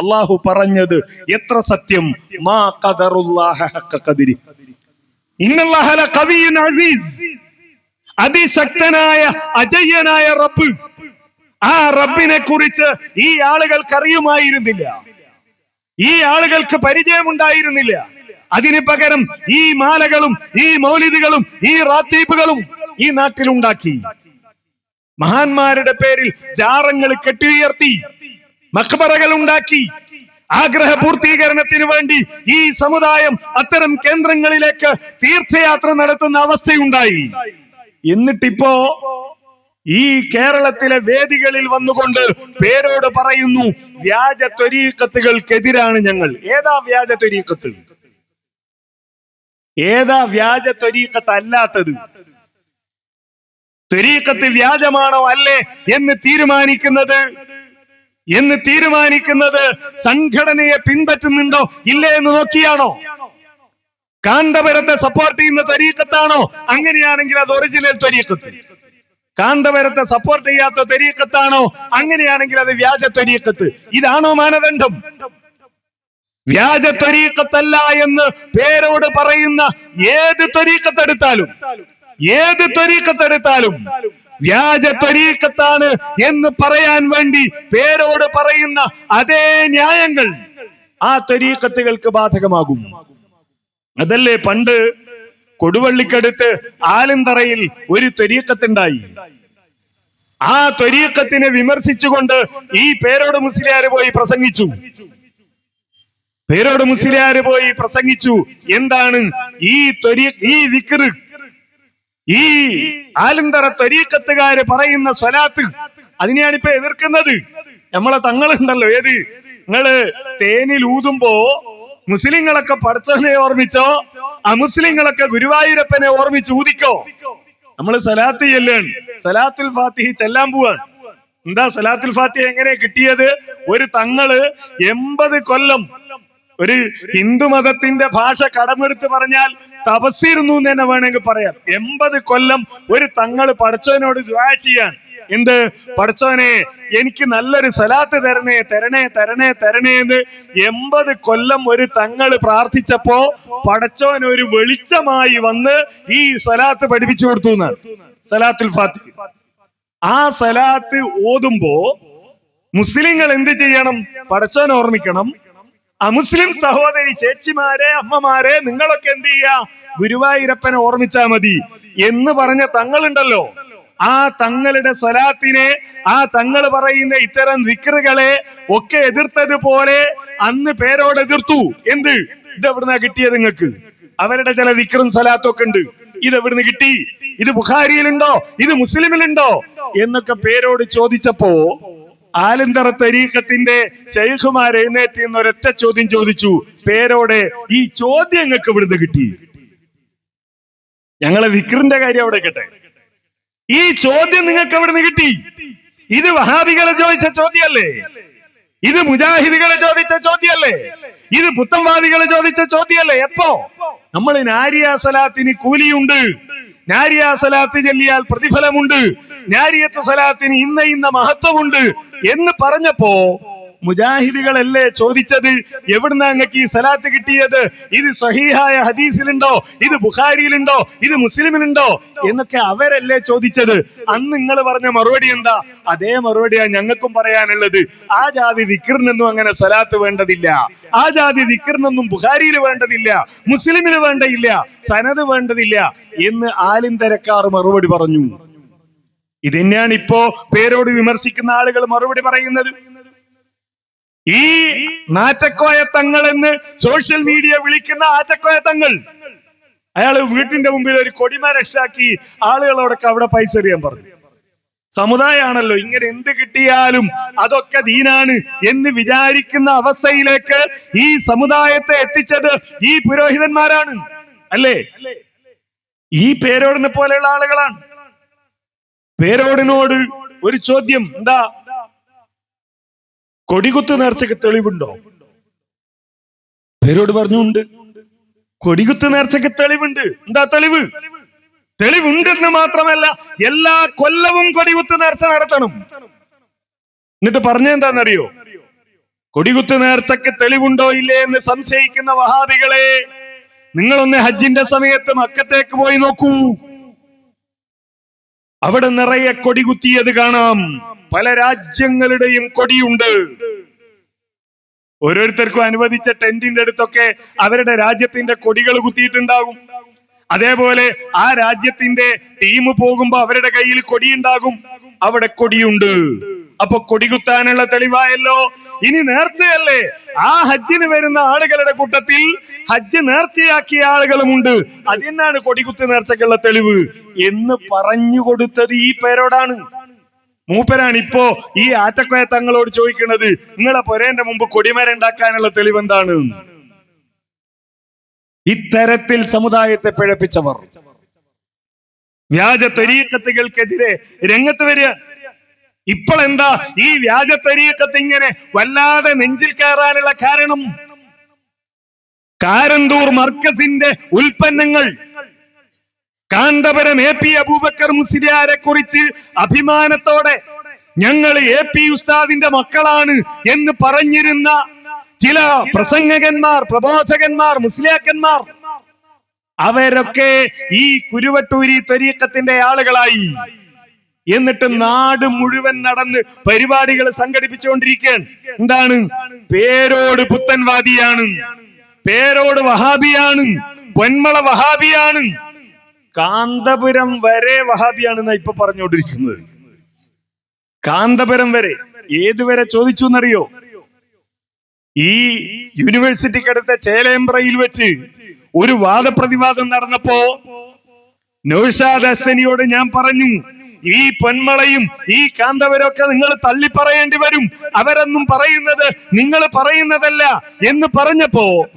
അള്ളാഹു പറഞ്ഞത് എത്ര സത്യം? മാ അതിശക്തനായ അജയ്യനായ റബ്ബ്. ആ റബ്ബിനെ കുറിച്ച് ഈ ആളുകൾക്ക് അറിയുമായിരുന്നില്ല. ഈ ആളുകൾക്ക് പരിചയമുണ്ടായിരുന്നില്ല. അതിന് പകരം ഈ മാലകളും ഈ മൗലിദുകളും ഈ റാത്തീപ്പുകളും ഈ നാട്ടിലുണ്ടാക്കി. മഹാന്മാരുടെ പേരിൽ ജാറങ്ങൾ കെട്ടിയുയർത്തി. മക്ബറകൾ ഉണ്ടാക്കി ആഗ്രഹ പൂർത്തീകരണത്തിന് വേണ്ടി ഈ സമുദായം അത്തരം കേന്ദ്രങ്ങളിലേക്ക് തീർത്ഥയാത്ര നടത്തുന്ന അവസ്ഥയുണ്ടായി. എന്നിട്ടിപ്പോ ഈ കേരളത്തിലെ വേദികളിൽ വന്നുകൊണ്ട് പേരോട് പറയുന്നു വ്യാജ ത്വരീക്കത്തുകൾക്കെതിരാണ് ഞങ്ങൾ. ഏതാ വ്യാജ ത്വരീക്കത്ത്? ഏതാ വ്യാജ ത്വരീക്കത്ത് അല്ലാത്തത് ത്വരീക്കത്ത് വ്യാജമാണോ അല്ലേ എന്ന് തീരുമാനിക്കുന്നത്? എന്ന് തീരുമാനിക്കുന്നത് സംഘടനയെ പിന്തറ്റുന്നുണ്ടോ ഇല്ലേ എന്ന് നോക്കിയാണോ? കാന്തപുരത്തെ സപ്പോർട്ട് ചെയ്യുന്ന ത്വരീക്കത്താണോ അങ്ങനെയാണെങ്കിൽ അത് ഒറിജിനൽ ത്വരീക്കത്ത് കാന്തപുരത്തെ സപ്പോർട്ട് ചെയ്യാത്ത ത്വരീക്കത്താണോ അങ്ങനെയാണെങ്കിൽ അത് വ്യാജ ത്വരീക്കത്ത് ഇതാണോ മാനദണ്ഡം? വ്യാജ ത്വരീക്കത്തല്ല എന്ന് പേരോട് പറയുന്ന ഏത് ത്വരീക്കത്തെടുത്താലും ഏത് ത്വരീക്കത്തെടുത്താലും വ്യാജ ത്വരീക്കത്താണ് എന്ന് പറയാൻ വേണ്ടി പേരോട് പറയുന്ന അതേ ന്യായങ്ങൾ ആ ത്വരീക്കത്തുകൾക്ക് ബാധകമാകും. അതല്ലേ പണ്ട് കൊടുവള്ളിക്കടുത്ത് ആലന്തറയിൽ ഒരു ത്വരീക്കത്തുണ്ടായി ആ ത്വരീക്കത്തിനെ വിമർശിച്ചുകൊണ്ട് ഈ പേരോട് മുസ്ലിയാര് പോയി പ്രസംഗിച്ചു. പേരോട് മുസ്ലിയാര് പോയി പ്രസംഗിച്ചു. എന്താണ് ഈ ഈ ഈ ആലന്തറ ത്വരീക്കത്തുകാര് പറയുന്ന സ്വലാത്ത് അതിനെയാണ് ഇപ്പൊ എതിർക്കുന്നത്. നമ്മളെ തങ്ങളുണ്ടല്ലോ ഏത്? നിങ്ങൾ തേനിൽ ഊതുമ്പോ മുസ്ലിങ്ങളൊക്കെ പഠിച്ചവനെ ഓർമ്മിച്ചോ? അമുസ്ലിങ്ങളൊക്കെ ഗുരുവായൂരപ്പനെ ഓർമ്മിച്ച് ഊതിക്കോ? നമ്മൾ സലാത്ത് ചെല്ലാണ്. സലാത്തുൽ ഫാത്തിഹി ചെല്ലാൻ പോവാണ്. എന്താ സലാത്തുൽ ഫാത്തിഹ എങ്ങനെ കിട്ടിയത്? ഒരു തങ്ങൾ എൺപത് കൊല്ലം ഒരു ഹിന്ദു മതത്തിന്റെ ഭാഷ കടമെടുത്ത് പറഞ്ഞാൽ തപസ്സിരുന്നു എന്ന് തന്നെ വേണമെങ്കിൽ പറയാം. എൺപത് കൊല്ലം ഒരു തങ്ങൾ പഠിച്ചവനോട് ദ്വാ ചെയ്യാൻ. എന്ത്? പഠിച്ചവനെ എനിക്ക് നല്ലൊരു സലാത്ത് തരണേ തരണേ തരണേ തരണേ എന്ന് എൺപത് കൊല്ലം ഒരു തങ്ങൾ പ്രാർത്ഥിച്ചപ്പോ പഠിച്ചവൻ ഒരു വെളിച്ചമായി വന്ന് ഈ സലാത്ത് പഠിപ്പിച്ചു കൊടുത്തു എന്നാണ്. സലാത്തുൽ ഫാത്തി. ആ സലാത്ത് ഓതുമ്പോ മുസ്ലിങ്ങൾ എന്ത് ചെയ്യണം? പഠിച്ചവൻ ഓർമ്മിക്കണം. അമുസ്ലിം സഹോദരി ചേച്ചിമാരെ അമ്മമാരെ നിങ്ങളൊക്കെ എന്ത് ചെയ്യുക ഗുരുവായൂരപ്പനെ ഓർമ്മിച്ചാ മതി. എന്ന് പറഞ്ഞ തങ്ങളുണ്ടല്ലോ. ആ തങ്ങളുടെ സ്വലാത്തിനെ ആ തങ്ങൾ പറയുന്ന ഇത്തരം വിക്രുകളെ ഒക്കെ എതിർത്തതുപോലെ അന്ന് പേരോട് എതിർത്തു. എന്ത്? ഇത് എവിടുന്നാ കിട്ടിയത് നിങ്ങൾക്ക്? അവരുടെ ചില വിക്രും സ്വലാത്തും ഒക്കെ ഉണ്ട്. ഇത് എവിടുന്ന് കിട്ടി? ഇത് ബുഖാരിയിലുണ്ടോ? ഇത് മുസ്ലിമിലുണ്ടോ? എന്നൊക്കെ പേരോട് ചോദിച്ചപ്പോ ആലന്തറ തരീഖത്തിന്റെ ശൈഖുമാർ എഴുന്നേറ്റ് എന്ന് ഒരൊറ്റ ചോദ്യം ചോദിച്ചു. പേരോടെ ഈ ചോദ്യം നിങ്ങൾക്ക് ഇവിടുന്ന് കിട്ടി. ഞങ്ങളെ വിക്രിന്റെ കാര്യം അവിടെ കേട്ടെ. ഈ ചോദ്യം നിങ്ങൾക്ക് എവിടുന്ന് കിട്ടി. ഇത് വഹാബികളെ ചോദിച്ച ചോദ്യമല്ലേ? ഇത് മുജാഹിദികളെ ചോദിച്ച ചോദ്യമല്ലേ? ഇത് പുത്തംവാദികളെ ചോദിച്ച ചോദ്യമല്ലേ? എപ്പോ? നമ്മൾ നാരിയ സലാത്തിന് കൂലിയുണ്ട്. നാരിയ സലാത്ത് ചെല്ലിയാൽ പ്രതിഫലമുണ്ട്. നാരിയത്ത് സലാത്തിന് ഇന്ന ഇന്ന മഹത്വമുണ്ട്. എന്ന് പറഞ്ഞപ്പോ മുജാഹിദികളല്ലേ ചോദിച്ചത്? എവിടുന്ന അങ്ങക്ക് ഈ സലാത്ത് കിട്ടിയത്? ഇത് സഹീഹായ ഹദീസിലുണ്ടോ? ഇത് ബുഖാരിയിലുണ്ടോ? ഇത് മുസ്ലിമിലുണ്ടോ? എന്നൊക്കെ അവരല്ലേ ചോദിച്ചത്? അന്ന് നിങ്ങൾ പറഞ്ഞ മറുപടി എന്താ? അതേ മറുപടിയാ ഞങ്ങൾക്കും പറയാനുള്ളത്. ആ ജാതി ദിക്കറിനൊന്നും അങ്ങനെ സലാത്ത് വേണ്ടതില്ല. ആ ജാതി ദിക്കറിനൊന്നും ബുഖാരിയിൽ വേണ്ടതില്ല. മുസ്ലിമിന് വേണ്ടയില്ല. സനത് വേണ്ടതില്ല. എന്ന് ആലിന്തരക്കാർ മറുപടി പറഞ്ഞു. ഇതന്നെയാണ് ഇപ്പോ പേരോട് വിമർശിക്കുന്ന ആളുകൾ മറുപടി പറയുന്നത്. ഈ നാറ്റക്കോയ തങ്ങൾ എന്ന് സോഷ്യൽ മീഡിയ വിളിക്കുന്ന ആറ്റക്കോയ തങ്ങൾ അയാൾ വീട്ടിന്റെ മുമ്പിൽ ഒരു കൊടിമരക്ഷാക്കി ആളുകളോടൊക്കെ അവിടെ പൈസ എറിയാൻ പറഞ്ഞു. സമുദായമാണല്ലോ ഇങ്ങനെ എന്ത് കിട്ടിയാലും അതൊക്കെ ദീനാണ് എന്ന് വിചാരിക്കുന്ന അവസ്ഥയിലേക്ക് ഈ സമുദായത്തെ എത്തിച്ചത് ഈ പുരോഹിതന്മാരാണ്. അല്ലേ? ഈ പേരോടിനെ പോലെയുള്ള ആളുകളാണ്. പേരോടിനോട് ഒരു ചോദ്യം എന്താ? കൊടികുത്ത് നേർച്ചയ്ക്ക് തെളിവുണ്ടോ? പേരോട് പറഞ്ഞുണ്ട് കൊടികുത്ത് നേർച്ചയ്ക്ക് തെളിവുണ്ട്. എന്താ തെളിവ്? തെളിവുണ്ടെന്ന് മാത്രമല്ല എല്ലാ കൊല്ലവും കൊടികുത്ത് നേർച്ച നടത്തണം. എന്നിട്ട് പറഞ്ഞെന്താന്നറിയോ കൊടികുത്ത് നേർച്ചക്ക് തെളിവുണ്ടോ ഇല്ലേ എന്ന് സംശയിക്കുന്ന വഹാബികളെ നിങ്ങളൊന്ന് ഹജ്ജിന്റെ സമയത്ത് മക്കത്തേക്ക് പോയി നോക്കൂ. അവിടെ നിറയെ കൊടി കുത്തിയത് കാണാം. പല രാജ്യങ്ങളുടെയും കൊടിയുണ്ട്. ഓരോരുത്തർക്കും അനുവദിച്ച ടെന്റിന്റെ അടുത്തൊക്കെ അവരുടെ രാജ്യത്തിന്റെ കൊടികൾ കുത്തിയിട്ടുണ്ടാകും. അതേപോലെ ആ രാജ്യത്തിന്റെ ടീം പോകുമ്പോ അവരുടെ കയ്യിൽ കൊടിയുണ്ടാകും. അവിടെ കൊടിയുണ്ട്. അപ്പൊ കൊടികുത്താനുള്ള തെളിവായല്ലോ. ഇനി നേർച്ചയല്ലേ? ആ ഹജ്ജിന് വരുന്ന ആളുകളുടെ കൂട്ടത്തിൽ ഹജ്ജ് നേർച്ചയാക്കിയ ആളുകളുമുണ്ട്. അതിനാണ് കൊടികുത്ത് നേർച്ചക്കുള്ള തെളിവ്? എന്ന് പറഞ്ഞു കൊടുത്തത് ഈ പേരോടാണ്. മൂപ്പരാണ് ഇപ്പോ ഈ ആറ്റക്കോയ തങ്ങളോട് ചോദിക്കുന്നത് നിങ്ങളെ പൊരേന്റെ മുമ്പ് കൊടിമര ഉണ്ടാക്കാനുള്ള തെളിവ് എന്താണ് ഇത്തരത്തിൽ സമുദായത്തെ പിഴപ്പിച്ചവർ. വ്യാജ തൊരീക്കത്തുകൾക്കെതിരെ രംഗത്ത് വരിക. ഇപ്പോൾ എന്താ ഈ വ്യാജ ഇങ്ങനെ വല്ലാതെ നെഞ്ചിൽ കയറാനുള്ള കാരണം? കാരന്തൂർ മർക്കസിന്റെ ഉൽപ്പന്നങ്ങൾ. കാന്തപുരം എ പി അബൂബക്കർ മുസ്ലിയാരെ കുറിച്ച് അഭിമാനത്തോടെ ഞങ്ങൾ എ പി ഉസ്താദിന്റെ മക്കളാണ് എന്ന് പറഞ്ഞിരുന്ന ചില പ്രസംഗകന്മാർ പ്രബോധകന്മാർ മുസ്ലിയാക്കന്മാർ അവരൊക്കെ ഈ കുരുവട്ടൂരി ത്വരീക്കത്തിന്റെ ആളുകളായി. എന്നിട്ട് നാട് മുഴുവൻ നടന്ന് പരിപാടികൾ സംഘടിപ്പിച്ചുകൊണ്ടിരിക്കുകയാണ്. എന്താണ്? പേരോട് പുത്തൻവാദിയാണ്. പേരോട് വഹാബിയാണ്. പൊന്മള വഹാബിയാണ്. കാന്തപുരം വരെ വഹാബിയാണെന്നാ ഇപ്പൊ പറഞ്ഞുകൊണ്ടിരിക്കുന്നത്. കാന്തപുരം വരെ. ഏതുവരെ ചോദിച്ചു എന്നറിയോ ഈ യൂണിവേഴ്സിറ്റിക്കടുത്ത ചേലേമ്പ്രയിൽ വെച്ച് ഒരു വാദപ്രതിവാദം നടന്നപ്പോ നൗഷാദ് അസനിയോട് ഞാൻ പറഞ്ഞു ഈ പൊന്മളയും ഈ കാന്തവരൊക്കെ നിങ്ങൾ തള്ളി പറയേണ്ടി വരും. അവരൊന്നും പറയുന്നത് നിങ്ങൾ പറയുന്നതല്ല എന്ന് പറഞ്ഞപ്പോ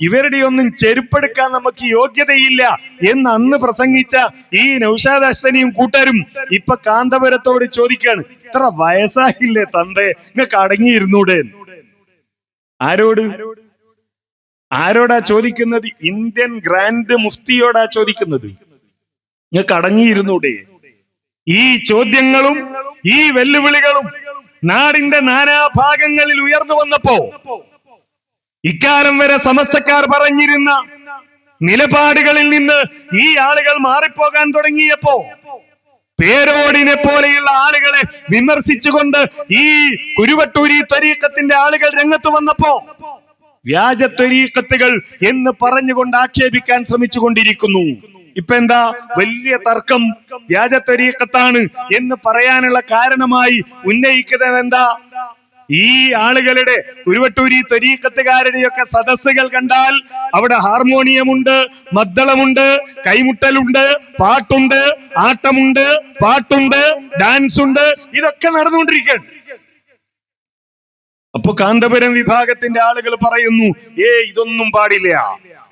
ഇവരുടെ ഒന്നും ചെരുപ്പെടുക്കാൻ നമുക്ക് യോഗ്യതയില്ല എന്ന് അന്ന് പ്രസംഗിച്ച ഈ നൌഷാദ് അശ്വനിയും കൂട്ടരും ഇപ്പൊ കാന്തപുരത്തോട് ചോദിക്കാണ് ഇത്ര വയസ്സായില്ലേ തന്റെ നിങ്ങൾക്ക് അടങ്ങിയിരുന്നൂടെ? ആരോട്? ആരോടാ ചോദിക്കുന്നത്? ഇന്ത്യൻ ഗ്രാൻഡ് മുഫ്തിയോടാ ചോദിക്കുന്നത്. നിങ്ങൾക്ക് അടങ്ങിയിരുന്നൂടെ? ഈ ചോദ്യങ്ങളും ഈ വെല്ലുവിളികളും നാടിന്റെ നാനാഭാഗങ്ങളിൽ ഉയർന്നു വന്നപ്പോ ഇക്കാലം വരെ സമസ്തക്കാർ പറഞ്ഞിരുന്ന നിലപാടുകളിൽ നിന്ന് ഈ ആളുകൾ മാറിപ്പോകാൻ തുടങ്ങിയപ്പോ പേരോടിനെ പോലെയുള്ള ആളുകളെ വിമർശിച്ചുകൊണ്ട് ഈ കുരുവട്ടൂരി ത്വരീക്കത്തിന്റെ ആളുകൾ രംഗത്ത് വന്നപ്പോ വ്യാജ ത്വരീക്കത്തുകൾ എന്ന് പറഞ്ഞുകൊണ്ട് ആക്ഷേപിക്കാൻ ശ്രമിച്ചുകൊണ്ടിരിക്കുന്നു. ഇപ്പൊ എന്താ വലിയ തർക്കം? വ്യാജ തരീക്കത്താണ് എന്ന് പറയാനുള്ള കാരണമായി ഉന്നയിക്കുന്നത് എന്താ ഈ ആളുകളുടെ കുരുവട്ടൂരി തൊരീക്കത്തുകാരുടെയൊക്കെ സദസ്സുകൾ കണ്ടാൽ അവിടെ ഹാർമോണിയമുണ്ട് മദ്ദളമുണ്ട് കൈമുട്ടലുണ്ട് പാട്ടുണ്ട് ആട്ടമുണ്ട് പാട്ടുണ്ട് ഡാൻസ് ഉണ്ട് ഇതൊക്കെ നടന്നുകൊണ്ടിരിക്കുകയാണ്. അപ്പൊ കാന്തപുരം വിഭാഗത്തിന്റെ ആളുകൾ പറയുന്നു ഏ ഇതൊന്നും പാടില്ല.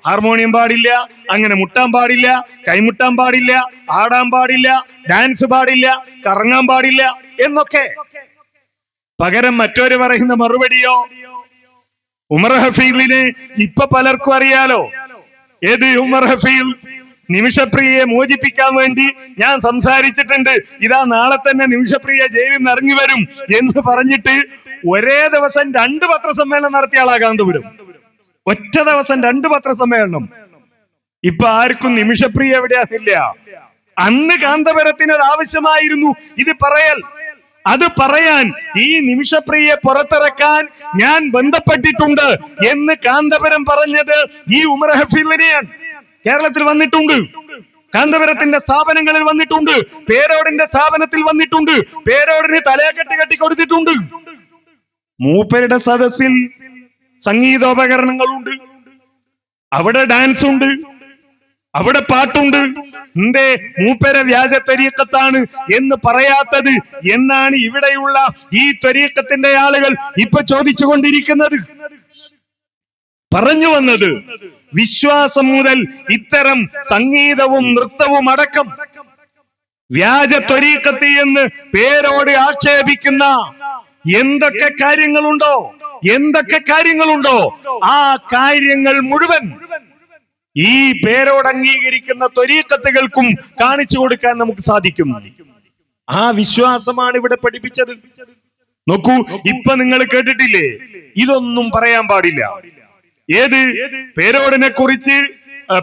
ഹാർമോണിയം പാടില്ല അങ്ങനെ മുട്ടാൻ പാടില്ല കൈമുട്ടാൻ പാടില്ല ആടാൻ പാടില്ല ഡാൻസ് പാടില്ല കറങ്ങാൻ പാടില്ല എന്നൊക്കെ. പകരം മറ്റൊരു പറയുന്ന മറുപടിയോ? ഉമർ ഹഫീലിനെ ഇപ്പൊ പലർക്കും അറിയാലോ? ഏത് ഉമർ ഹഫീൽ നിമിഷപ്രിയയെ മോചിപ്പിക്കാൻ വേണ്ടി ഞാൻ സംസാരിച്ചിട്ടുണ്ട്. ഇതാ നാളെ തന്നെ നിമിഷപ്രിയ ജയിലിൽ നിന്ന് ഇറങ്ങി വരും എന്ന് പറഞ്ഞിട്ട് ഒരേ ദിവസം രണ്ട് പത്രസമ്മേളനം നടത്തിയ ആളാ കാന്തപുരം ഒറ്റ ദിവസം രണ്ട് പത്രസമ്മേളനം. ഇപ്പൊ ആർക്കും നിമിഷപ്രിയ എവിടെയാന്നില്ല അന്ന് കാന്തപുരത്തിന് ആവശ്യമായിരുന്നു. ഇത് പറയൽ. അത് പറയാൻ ഈ നിമിഷപ്രിയെ പുറത്തിറക്കാൻ ഞാൻ ബന്ധപ്പെട്ടിട്ടുണ്ട് എന്ന് കാന്തപുരം പറഞ്ഞത് ഈ ഉമർ ഹഫീലിനെയാണ് കേരളത്തിൽ വന്നിട്ടുണ്ട്. കാന്തപുരത്തിന്റെ സ്ഥാപനങ്ങളിൽ വന്നിട്ടുണ്ട്. പേരോടിന്റെ സ്ഥാപനത്തിൽ വന്നിട്ടുണ്ട്. പേരോടിന് തലയെ കെട്ടി കെട്ടി കൊടുത്തിട്ടുണ്ട്. മൂപ്പരുടെ സദസ്സിൽ സംഗീതോപകരണങ്ങളുണ്ട്. അവിടെ ഡാൻസ് ഉണ്ട് അവിടെ പാട്ടുണ്ട്. എന്തേ മൂപ്പര വ്യാജ ത്വരീക്കത്താണ് എന്ന് പറയാത്തത് എന്നാണ് ഇവിടെയുള്ള ഈ ത്വരീക്കത്തിന്റെ ആളുകൾ ഇപ്പൊ ചോദിച്ചുകൊണ്ടിരിക്കുന്നത്. പറഞ്ഞു വന്നത് വിശ്വാസം മുതൽ ഇത്തരം സംഗീതവും നൃത്തവും അടക്കം. വ്യാജ ത്വരീക്കത്ത് എന്ന് പേരോട് ആക്ഷേപിക്കുന്ന എന്തൊക്കെ കാര്യങ്ങളുണ്ടോ? എന്തൊക്കെ കാര്യങ്ങളുണ്ടോ ആ കാര്യങ്ങൾ മുഴുവൻ ഈ പേരോട് അംഗീകരിക്കുന്ന ത്വരീക്കത്തുകൾക്കും കാണിച്ചു കൊടുക്കാൻ നമുക്ക് സാധിക്കും. ആ വിശ്വാസമാണ് ഇവിടെ പഠിപ്പിച്ചത്. നോക്കൂ ഇപ്പൊ നിങ്ങൾ കേട്ടിട്ടില്ലേ? ഇതൊന്നും പറയാൻ പാടില്ല. ഏത്? പേരോടിനെ കുറിച്ച്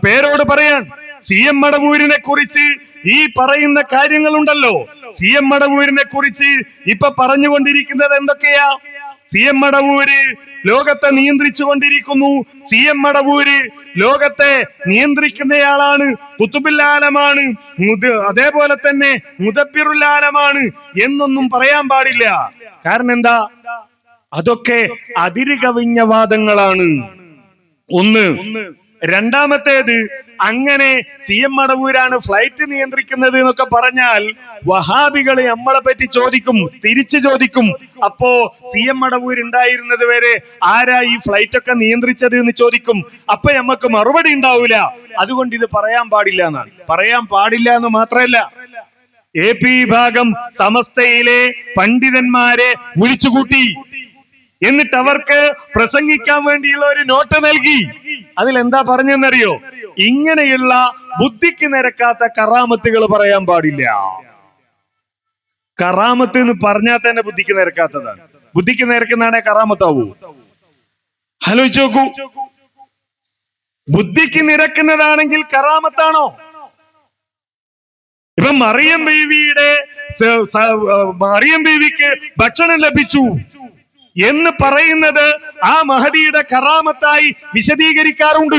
പേരോട് പറയാൻ. സി എം മടവൂരിനെ കുറിച്ച് ഈ പറയുന്ന കാര്യങ്ങളുണ്ടല്ലോ. സി എം മടവൂരിനെ കുറിച്ച് ഇപ്പൊ പറഞ്ഞുകൊണ്ടിരിക്കുന്നത് എന്തൊക്കെയാ? സി എം മടവൂര് ലോകത്തെ നിയന്ത്രിച്ചു കൊണ്ടിരിക്കുന്നു സി എം മടവൂര് ലോകത്തെ നിയന്ത്രിക്കുന്നയാളാണ് കുത്തുബില്ലാലമാണ് അതേപോലെ തന്നെ മുദബിറുല്ലാലമാണ് എന്നൊന്നും പറയാൻ പാടില്ല. കാരണം എന്താ? അതൊക്കെ അതിരുകവിഞ്ഞ വാദങ്ങളാണ്. ഒന്ന് രണ്ടാമത്തേത് അങ്ങനെ സി എം മടവൂരാണ് ഫ്ലൈറ്റ് നിയന്ത്രിക്കുന്നത് എന്നൊക്കെ പറഞ്ഞാൽ വഹാബികളെ നമ്മളെ പറ്റി ചോദിക്കും തിരിച്ചു ചോദിക്കും. അപ്പോ സി എം മടവൂർ ഉണ്ടായിരുന്നത് വരെ ആരാ ഈ ഫ്ലൈറ്റ് ഒക്കെ നിയന്ത്രിച്ചത് എന്ന് ചോദിക്കും. അപ്പൊ നമുക്ക് മറുപടി ഉണ്ടാവില്ല അതുകൊണ്ട് ഇത് പറയാൻ പാടില്ല എന്നാണ്. പറയാൻ പാടില്ല എന്ന് മാത്രമല്ല എ പി വിഭാഗം സമസ്തയിലെ പണ്ഡിതന്മാരെ വിളിച്ചുകൂട്ടി. എന്നിട്ട് അവർക്ക് പ്രസംഗിക്കാൻ വേണ്ടിയുള്ള ഒരു നോട്ട് നൽകി. അതിൽ എന്താ പറഞ്ഞെന്നറിയോ? ഇങ്ങനെയുള്ള ബുദ്ധിക്ക് നിരക്കാത്ത കറാമത്തുകൾ പറയാൻ പാടില്ല. കറാമത്ത് എന്ന് പറഞ്ഞാൽ തന്നെ ബുദ്ധിക്ക് നിരക്കാത്തതാണ്. ബുദ്ധിക്ക് നിരക്കുന്നതാണെ കറാമത്താവൂ. ഹലോ നോക്കൂ. ബുദ്ധിക്ക് നിരക്കുന്നതാണെങ്കിൽ കറാമത്താണോ? ഇപ്പൊ മറിയം ബീവിയുടെ മറിയം ബീവിക്ക് ഭക്ഷണം ലഭിച്ചു. എന്ന് പറയുന്നത് ആ മഹദിയുടെ കറാമത്തായി വിശദീകരിക്കാറുണ്ട്.